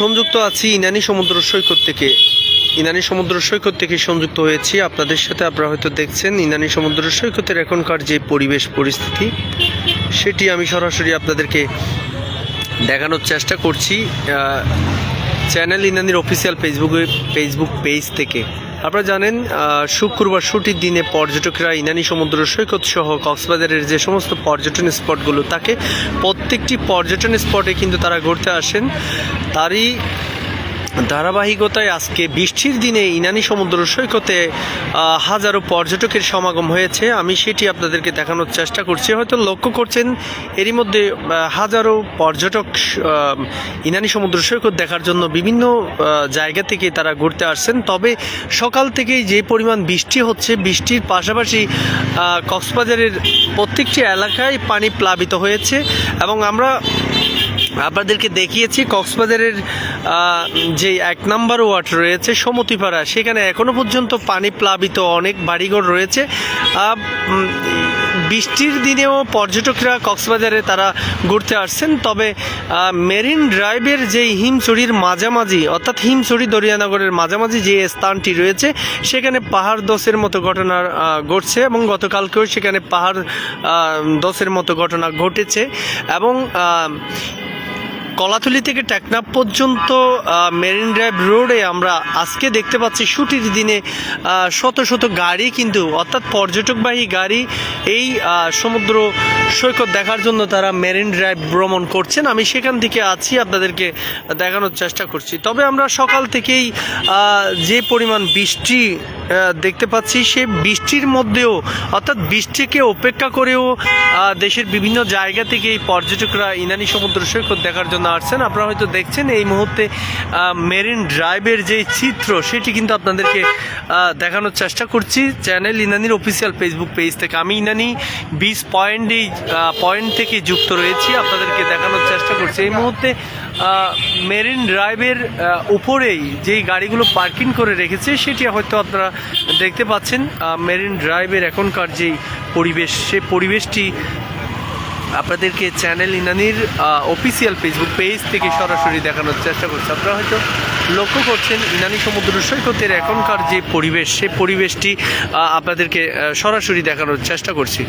সংযুক্ত আছি ইনানি সমুদ্র সৈকত থেকে। ইনানি সমুদ্র সৈকত থেকে সংযুক্ত হয়েছি। আপনাদের সাথে আপনারা হয়তো দেখছেন ইনানি সমুদ্র সৈকতের এখনকার যে পরিবেশ পরিস্থিতি, সেটি আমি সরাসরি আপনাদেরকে দেখানোর চেষ্টা করছি চ্যানেল ইনানির অফিসিয়াল ফেসবুকে ফেসবুক পেজ থেকে। আপনারা জানেন শুক্রবার ছুটির দিনে পর্যটকরা ইনানি সমুদ্র সৈকত সহ কক্সবাজারের যে সমস্ত পর্যটন স্পটগুলো, তাকে প্রত্যেকটি পর্যটন স্পটে কিন্তু তারা ঘুরতে আসেন। তারই ধারাবাহিকতায় আজকে বৃষ্টির দিনে ইনানি সমুদ্র সৈকতে হাজারো পর্যটকের সমাগম হয়েছে। আমি সেটি আপনাদেরকে দেখানোর চেষ্টা করছি। হয়তো লক্ষ্য করছেন, এরই মধ্যে হাজারো পর্যটক ইনানি সমুদ্র সৈকত দেখার জন্য বিভিন্ন জায়গা থেকে তারা ঘুরতে আসছেন। তবে সকাল থেকেই যে পরিমাণ বৃষ্টি হচ্ছে, বৃষ্টির পাশাপাশি কক্সবাজারের প্রত্যেকটি এলাকায় পানি প্লাবিত হয়েছে এবং আমরা আপনাদেরকে দেখিয়েছি কক্সবাজারের যে এক নাম্বার ওয়ার্ড রয়েছে সমতিপাড়া। সেখানে এখনও পর্যন্ত পানি প্লাবিত অনেক বাড়িঘর রয়েছে। বৃষ্টির দিনেও পর্যটকরা কক্সবাজারে তারা ঘুরতে আসছেন। তবে মেরিন ড্রাইভের যেই হিমচুরির মাঝামাঝি, অর্থাৎ হিমচুরি দরিয়ানগরের মাঝামাঝি যে স্থানটি রয়েছে, সেখানে পাহাড় দোষের মতো ঘটনা ঘটছে এবং গতকালকেও সেখানে পাহাড় দোষের মতো ঘটনা ঘটেছে। এবং কলাতলি থেকে টেকনাফ পর্যন্ত মেরিন ড্রাইভ রোডে আমরা আজকে দেখতে পাচ্ছি ছুটির দিনে শত শত গাড়ি কিন্তু, অর্থাৎ পর্যটকবাহী গাড়ি এই সমুদ্র সৈকত দেখার জন্য তারা মেরিন ড্রাইভ ভ্রমণ করছেন। আমি সেখান থেকে আছি, আপনাদেরকে দেখানোর চেষ্টা করছি। তবে আমরা সকাল থেকেই যে পরিমাণ বৃষ্টি দেখতে পাচ্ছি সে বৃষ্টির মধ্যেও, অর্থাৎ বৃষ্টিকে উপেক্ষা করেও দেশের বিভিন্ন জায়গা থেকে এই পর্যটকরা ইনানি সমুদ্র সৈকত দেখার জন্য আসছেন। আপনারা হয়তো দেখছেন এই মুহূর্তে মেরিন ড্রাইভের যে চিত্র, সেটি কিন্তু আপনাদেরকে দেখানোর চেষ্টা করছি। চ্যানেল ইনানির অফিসিয়াল ফেসবুক পেজ থেকে। আমি ইনানি বিচ পয়েন্টেই পয়েন্ট থেকে যুক্ত রয়েছি। আপনাদেরকে দেখানোর চেষ্টা করছি। এই মুহূর্তে মেরিন ড্রাইভের উপরেই যেই গাড়িগুলো পার্কিং করে রেখেছে, সেটি হয়তো আপনারা দেখতে পাচ্ছেন। মেরিন ড্রাইভের এখনকার যেই পরিবেশ সে পরিবেশটি আপনাদেরকে চ্যানেল ইনানির অফিসিয়াল ফেসবুক পেজ থেকে সরাসরি দেখানোর চেষ্টা করছি। আপনারা হয়তো লক্ষ্য করছেন, ইনানি সমুদ্র সৈকতের এখনকার যে পরিবেশ, সে পরিবেশটি আপনাদেরকে সরাসরি দেখানোর চেষ্টা করছি।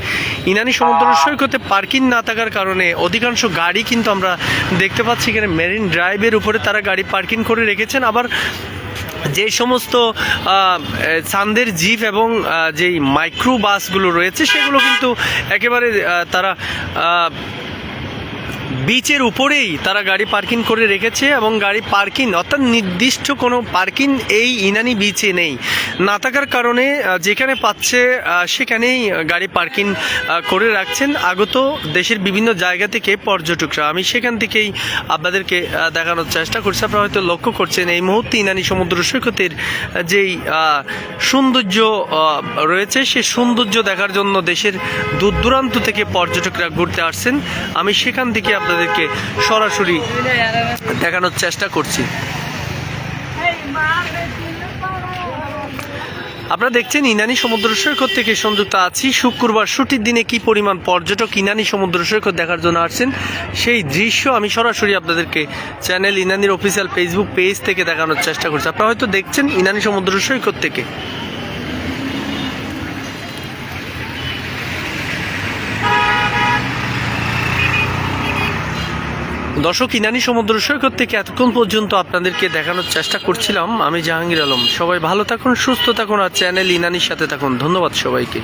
ইনানি সমুদ্র সৈকতে পার্কিং না থাকার কারণে অধিকাংশ গাড়ি কিন্তু আমরা দেখতে পাচ্ছি এখানে মেরিন ড্রাইভের উপরে তারা গাড়ি পার্কিং করে রেখেছেন। আবার যে সমস্ত সান্দের জিপ এবং যেই মাইক্রো বাসগুলো রয়েছে সেগুলো কিন্তু একেবারে তারা বিচের উপরেই তারা গাড়ি পার্কিং করে রেখেছে এবং গাড়ি পার্কিং অর্থাৎ নির্দিষ্ট কোনো পার্কিং এই ইনানি বিচে নেই। না থাকার কারণে যেখানে পাচ্ছে সেখানেই গাড়ি পার্কিং করে রাখছেন। আগত দেশের বিভিন্ন জায়গা থেকে পর্যটকরা। আমি সেখান থেকেই আপনাদেরকে দেখানোর চেষ্টা করছি। আপনারা হয়তো লক্ষ্য করছেন, এই মুহূর্তে ইনানি সমুদ্র সৈকতের যেই সৌন্দর্য রয়েছে, সে সৌন্দর্য দেখার জন্য দেশের দূর দূরান্ত থেকে পর্যটকরা ঘুরতে আসছেন। আমি সেখান থেকে আপনাদেরকে সরাসরি দেখানোর চেষ্টা করছি। আপনারা দেখছেন ইনানি সমুদ্র সৈকত থেকে সংযুক্ত আছি। শুক্রবার ছুটির দিনে কি পরিমাণ পর্যটক ইনানি সমুদ্র সৈকত দেখার জন্য আসছেন, সেই দৃশ্য আমি সরাসরি আপনাদেরকে চ্যানেল ইনানির অফিসিয়াল ফেসবুক পেজ থেকে দেখানোর চেষ্টা করছি। আপনারা হয়তো দেখছেন ইনানি সমুদ্র সৈকত থেকে। দর্শক, ইনানি সমুদ্র সৈকত থেকে এতক্ষণ পর্যন্ত আপনাদেরকে দেখানোর চেষ্টা করছিলাম। আমি জাহাঙ্গীর আলম। সবাই ভালো থাকুন, সুস্থ থাকুন আর চ্যানেল ইনানির সাথে থাকুন। ধন্যবাদ সবাইকে।